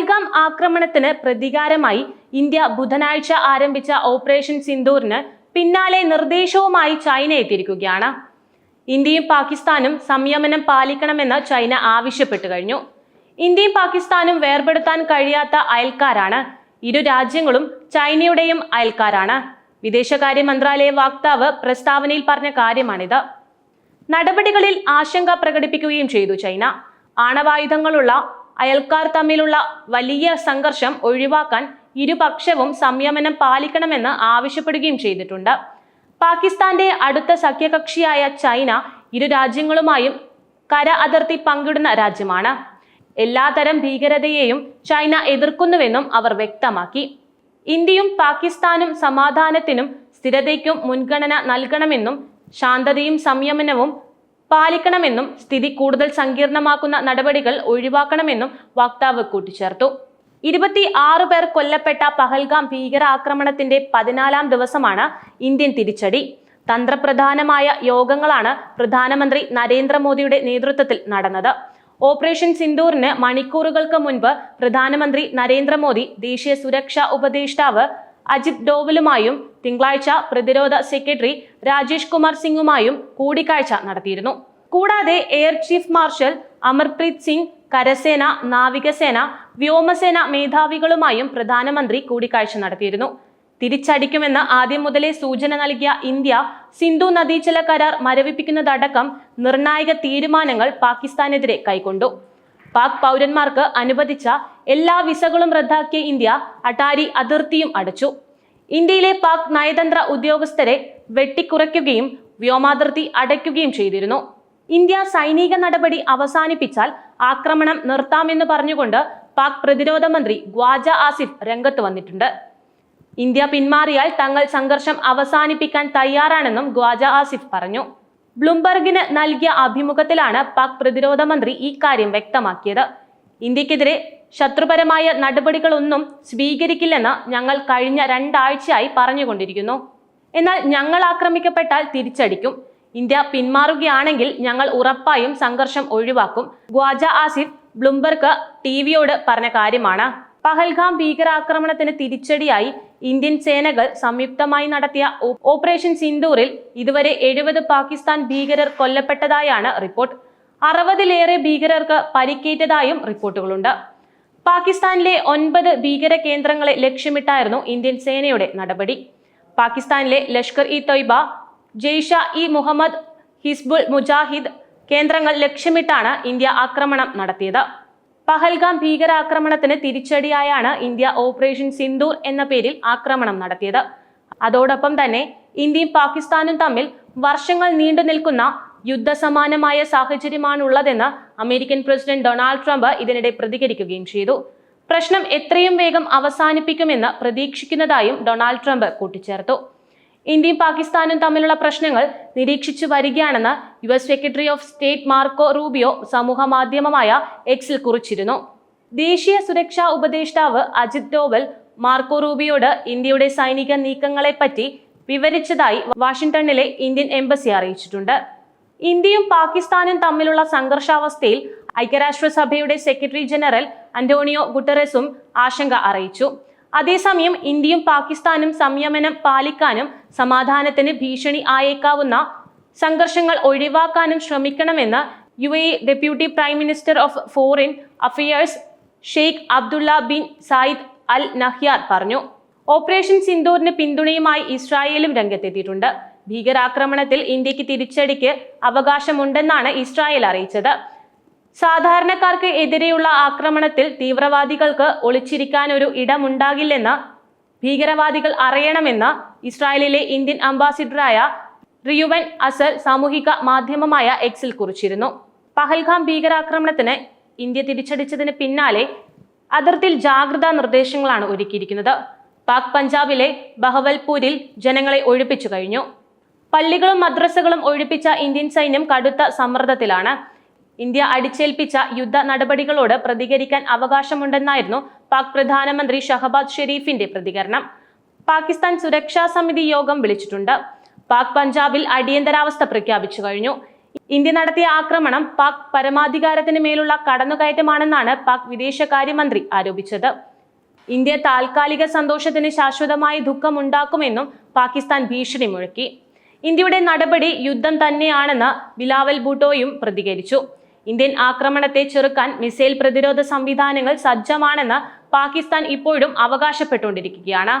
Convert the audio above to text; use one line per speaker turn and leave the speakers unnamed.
പഹൽഗാം ആക്രമണത്തിന് പ്രതികാരമായി ഇന്ത്യ ബുധനാഴ്ച ആരംഭിച്ച ഓപ്പറേഷൻ സിന്ദൂറിന് പിന്നാലെ നിർദ്ദേശവുമായി ചൈന എത്തിയിരിക്കുകയാണ്. ഇന്ത്യയും പാകിസ്ഥാനും സംയമനം പാലിക്കണമെന്ന് ചൈന ആവശ്യപ്പെട്ടു കഴിഞ്ഞു. ഇന്ത്യയും പാകിസ്ഥാനും വേർപെടുത്താൻ കഴിയാത്ത അയൽക്കാരാണ്. ഇരു രാജ്യങ്ങളും ചൈനയുടെയും അയൽക്കാരാണ്. വിദേശകാര്യ മന്ത്രാലയ വക്താവ് പ്രസ്താവനയിൽ പറഞ്ഞ കാര്യമാണിത്. നടപടികളിൽ ആശങ്ക പ്രകടിപ്പിക്കുകയും ചെയ്തു ചൈന. ആണവായുധങ്ങളുള്ള അയൽക്കാർ തമ്മിലുള്ള വലിയ സംഘർഷം ഒഴിവാക്കാൻ ഇരുപക്ഷവും സംയമനം പാലിക്കണമെന്ന് ആവശ്യപ്പെടുകയും ചെയ്തിട്ടുണ്ട്. പാകിസ്ഥാന്റെ അടുത്ത സഖ്യകക്ഷിയായ ചൈന ഇരു രാജ്യങ്ങളുമായും കര അതിർത്തി പങ്കിടുന്ന രാജ്യമാണ്. എല്ലാതരം ഭീകരതയെയും ചൈന എതിർക്കുന്നുവെന്നും അവർ വ്യക്തമാക്കി. ഇന്ത്യയും പാകിസ്ഥാനും സമാധാനത്തിനും സ്ഥിരതയ്ക്കും മുൻഗണന നൽകണമെന്നും ശാന്തതയും സംയമനവും പാലിക്കണമെന്നും സ്ഥിതി കൂടുതൽ സങ്കീർണമാക്കുന്ന നടപടികൾ ഒഴിവാക്കണമെന്നും വക്താവ് കൂട്ടിച്ചേർത്തു. ഇരുപത്തി ആറ് പേർ കൊല്ലപ്പെട്ട പഹൽഗാം ഭീകരാക്രമണത്തിന്റെ പതിനാലാം ദിവസമാണ് ഇന്ത്യൻ തിരിച്ചടി. തന്ത്രപ്രധാനമായ യോഗങ്ങളാണ് പ്രധാനമന്ത്രി നരേന്ദ്രമോദിയുടെ നേതൃത്വത്തിൽ നടന്നത്. ഓപ്പറേഷൻ സിന്ദൂറിന് മണിക്കൂറുകൾക്ക് മുൻപ് പ്രധാനമന്ത്രി നരേന്ദ്രമോദി ദേശീയ സുരക്ഷാ ഉപദേഷ്ടാവ് അജിത് ഡോവലുമായും തിങ്കളാഴ്ച പ്രതിരോധ സെക്രട്ടറി രാജേഷ് കുമാർ സിംഗുമായും കൂടിക്കാഴ്ച നടത്തിയിരുന്നു. കൂടാതെ air chief marshal Amarpreet Singh കരസേന നാവികസേന വ്യോമസേന മേധാവികളുമായും പ്രധാനമന്ത്രി കൂടിക്കാഴ്ച നടത്തിയിരുന്നു. തിരിച്ചടിക്കുമെന്ന് ആദ്യം മുതലേ സൂചന നൽകിയ ഇന്ത്യ സിന്ധു നദീജല കരാർ മരവിപ്പിക്കുന്നതടക്കം നിർണായക തീരുമാനങ്ങൾ പാകിസ്ഥാനെതിരെ കൈക്കൊണ്ടു. പാക് പൗരന്മാർക്ക് അനുവദിച്ച എല്ലാ വിസകളും റദ്ദാക്കിയ ഇന്ത്യ അട്ടാരി അതിർത്തിയും അടച്ചു. ഇന്ത്യയിലെ പാക് നയതന്ത്ര ഉദ്യോഗസ്ഥരെ വെട്ടിക്കുറയ്ക്കുകയും വ്യോമാതിർത്തി അടയ്ക്കുകയും ചെയ്തിരുന്നു. ഇന്ത്യ സൈനിക നടപടി അവസാനിപ്പിച്ചാൽ ആക്രമണം നിർത്താമെന്ന് പറഞ്ഞുകൊണ്ട് പാക് പ്രതിരോധ മന്ത്രി ഗ്വാജ ആസിഫ് രംഗത്ത് വന്നിട്ടുണ്ട്. ഇന്ത്യ പിന്മാറിയാൽ തങ്ങൾ സംഘർഷം അവസാനിപ്പിക്കാൻ തയ്യാറാണെന്നും ഗ്വാജ ആസിഫ് പറഞ്ഞു. ബ്ലൂംബർഗിന് നൽകിയ അഭിമുഖത്തിലാണ് പാക് പ്രതിരോധ മന്ത്രി ഇക്കാര്യം വ്യക്തമാക്കിയത്. ഇന്ത്യക്കെതിരെ ശത്രുപരമായ നടപടികളൊന്നും സ്വീകരിക്കില്ലെന്ന് ഞങ്ങൾ കഴിഞ്ഞ രണ്ടാഴ്ചയായി പറഞ്ഞുകൊണ്ടിരിക്കുന്നു. എന്നാൽ ഞങ്ങൾ ആക്രമിക്കപ്പെട്ടാൽ തിരിച്ചടിക്കും. ഇന്ത്യ പിന്മാറുകയാണെങ്കിൽ ഞങ്ങൾ ഉറപ്പായും സംഘർഷം ഒഴിവാക്കും. ഗ്വാജ ആസിഫ് ബ്ലൂംബർഗ് ടി വിയോട് പറഞ്ഞ കാര്യമാണ്. പഹൽഗാം ഭീകരാക്രമണത്തിന് തിരിച്ചടിയായി ഇന്ത്യൻ സേനകൾ സംയുക്തമായി നടത്തിയ ഓപ്പറേഷൻ സിന്ദൂറിൽ ഇതുവരെ എഴുപത് പാകിസ്ഥാൻ ഭീകരർ കൊല്ലപ്പെട്ടതായാണ് റിപ്പോർട്ട്. അറുപതിലേറെ ഭീകരർക്ക് പരിക്കേറ്റതായും റിപ്പോർട്ടുകളുണ്ട്. പാകിസ്ഥാനിലെ ഒൻപത് ഭീകര കേന്ദ്രങ്ങളെ ലക്ഷ്യമിട്ടായിരുന്നു ഇന്ത്യൻ സേനയുടെ നടപടി. പാകിസ്ഥാനിലെ ലഷ്കർ ഇ തൊയ്ബ ജെയ്ഷ ഇ മുഹമ്മദ് ഹിസ്ബുൾ മുജാഹിദ് കേന്ദ്രങ്ങൾ ലക്ഷ്യമിട്ടാണ് ഇന്ത്യ ആക്രമണം നടത്തിയത്. പഹൽഗാം ഭീകരാക്രമണത്തിന് തിരിച്ചടിയായാണ് ഇന്ത്യ ഓപ്പറേഷൻ സിന്ദൂർ എന്ന പേരിൽ ആക്രമണം നടത്തിയത്. അതോടൊപ്പം തന്നെ ഇന്ത്യയും പാകിസ്ഥാനും തമ്മിൽ വർഷങ്ങൾ നീണ്ടു നിൽക്കുന്ന യുദ്ധസമാനമായ സാഹചര്യമാണുള്ളതെന്ന് അമേരിക്കൻ പ്രസിഡന്റ് ഡൊണാൾഡ് ട്രംപ് ഇതിനിടെ പ്രതികരിക്കുകയും ചെയ്തു. പ്രശ്നം എത്രയും വേഗം അവസാനിപ്പിക്കുമെന്ന് പ്രതീക്ഷിക്കുന്നതായും ഡൊണാൾഡ് ട്രംപ് കൂട്ടിച്ചേർത്തു. ഇന്ത്യയും പാകിസ്ഥാനും തമ്മിലുള്ള പ്രശ്നങ്ങൾ നിരീക്ഷിച്ചു വരികയാണെന്ന് U S secretary of state Marco Rubio സമൂഹ മാധ്യമമായ എക്സിൽ കുറിച്ചിരുന്നു. ദേശീയ സുരക്ഷാ ഉപദേഷ്ടാവ് അജിത് ഡോവൽ മാർക്കോ റൂബിയോട് ഇന്ത്യയുടെ സൈനിക നീക്കങ്ങളെപ്പറ്റി വിവരിച്ചതായി വാഷിംഗ്ടണിലെ ഇന്ത്യൻ എംബസി അറിയിച്ചിട്ടുണ്ട്. ഇന്ത്യയും പാകിസ്ഥാനും തമ്മിലുള്ള സംഘർഷാവസ്ഥയിൽ ഐക്യരാഷ്ട്രസഭയുടെ സെക്രട്ടറി ജനറൽ അന്റോണിയോ ഗുട്ടറസും ആശങ്ക അറിയിച്ചു. അതേസമയം ഇന്ത്യയും പാകിസ്ഥാനും സംയമനം പാലിക്കാനും സമാധാനത്തിന് ഭീഷണി ആയേക്കാവുന്ന സംഘർഷങ്ങൾ ഒഴിവാക്കാനും ശ്രമിക്കണമെന്ന് U A deputy prime minister of foreign affairs Sheikh Abdullah bin Zayed Al Nahyar പറഞ്ഞു. ഓപ്പറേഷൻ സിന്ദൂറിന് പിന്തുണയുമായി ഇസ്രായേലും രംഗത്തെത്തിയിട്ടുണ്ട്. ഭീകരാക്രമണത്തിൽ ഇന്ത്യയ്ക്ക് തിരിച്ചടിക്ക് അവകാശമുണ്ടെന്നാണ് ഇസ്രായേൽ അറിയിച്ചത്. സാധാരണക്കാർക്ക് എതിരെയുള്ള ആക്രമണത്തിൽ തീവ്രവാദികൾക്ക് ഒളിച്ചിരിക്കാൻ ഒരു ഇടമുണ്ടാകില്ലെന്ന് ഭീകരവാദികൾ അറിയണമെന്ന് ഇസ്രായേലിലെ ഇന്ത്യൻ അംബാസിഡറായ റിയുവൻ അസൽ സാമൂഹിക മാധ്യമമായ എക്സിൽ കുറിച്ചിരുന്നു. പഹൽഗാം ഭീകരാക്രമണത്തിന് ഇന്ത്യ തിരിച്ചടിച്ചതിന് പിന്നാലെ അതിർത്തിയിൽ ജാഗ്രതാ നിർദ്ദേശങ്ങളാണ് ഒരുക്കിയിരിക്കുന്നത്. പാക് പഞ്ചാബിലെ ബഹവൽപൂരിൽ ജനങ്ങളെ ഒഴിപ്പിച്ചു കഴിഞ്ഞു. പള്ളികളും മദ്രസകളും ഒഴിപ്പിച്ച ഇന്ത്യൻ സൈന്യം കടുത്ത സമ്മർദ്ദത്തിലാണ്. ഇന്ത്യ അടിച്ചേൽപ്പിച്ച യുദ്ധ നടപടികളോട് പ്രതികരിക്കാൻ അവകാശമുണ്ടെന്നായിരുന്നു പാക് പ്രധാനമന്ത്രി ഷഹബാദ് ഷെരീഫിന്റെ പ്രതികരണം. പാകിസ്ഥാൻ സുരക്ഷാ സമിതി യോഗം വിളിച്ചിട്ടുണ്ട്. പാക് പഞ്ചാബിൽ അടിയന്തരാവസ്ഥ പ്രഖ്യാപിച്ചു കഴിഞ്ഞു. ഇന്ത്യ നടത്തിയ ആക്രമണം പാക് പരമാധികാരത്തിന് മേലുള്ള കടന്നുകയറ്റമാണെന്നാണ് പാക് വിദേശകാര്യമന്ത്രി ആരോപിച്ചത്. ഇന്ത്യ താൽക്കാലിക സന്തോഷത്തിന് ശാശ്വതമായ ദുഃഖമുണ്ടാക്കുമെന്നും പാകിസ്ഥാൻ ഭീഷണി മുഴക്കി. ഇന്ത്യയുടെ നടപടി യുദ്ധം തന്നെയാണെന്ന് ബിലാവൽ ഭൂട്ടോയും പ്രതികരിച്ചു. ഇന്ത്യൻ ആക്രമണത്തെ ചെറുക്കാൻ മിസൈൽ പ്രതിരോധ സംവിധാനങ്ങൾ സജ്ജമാണെന്ന് പാകിസ്ഥാൻ ഇപ്പോഴും അവകാശപ്പെട്ടുകൊണ്ടിരിക്കുകയാണ്.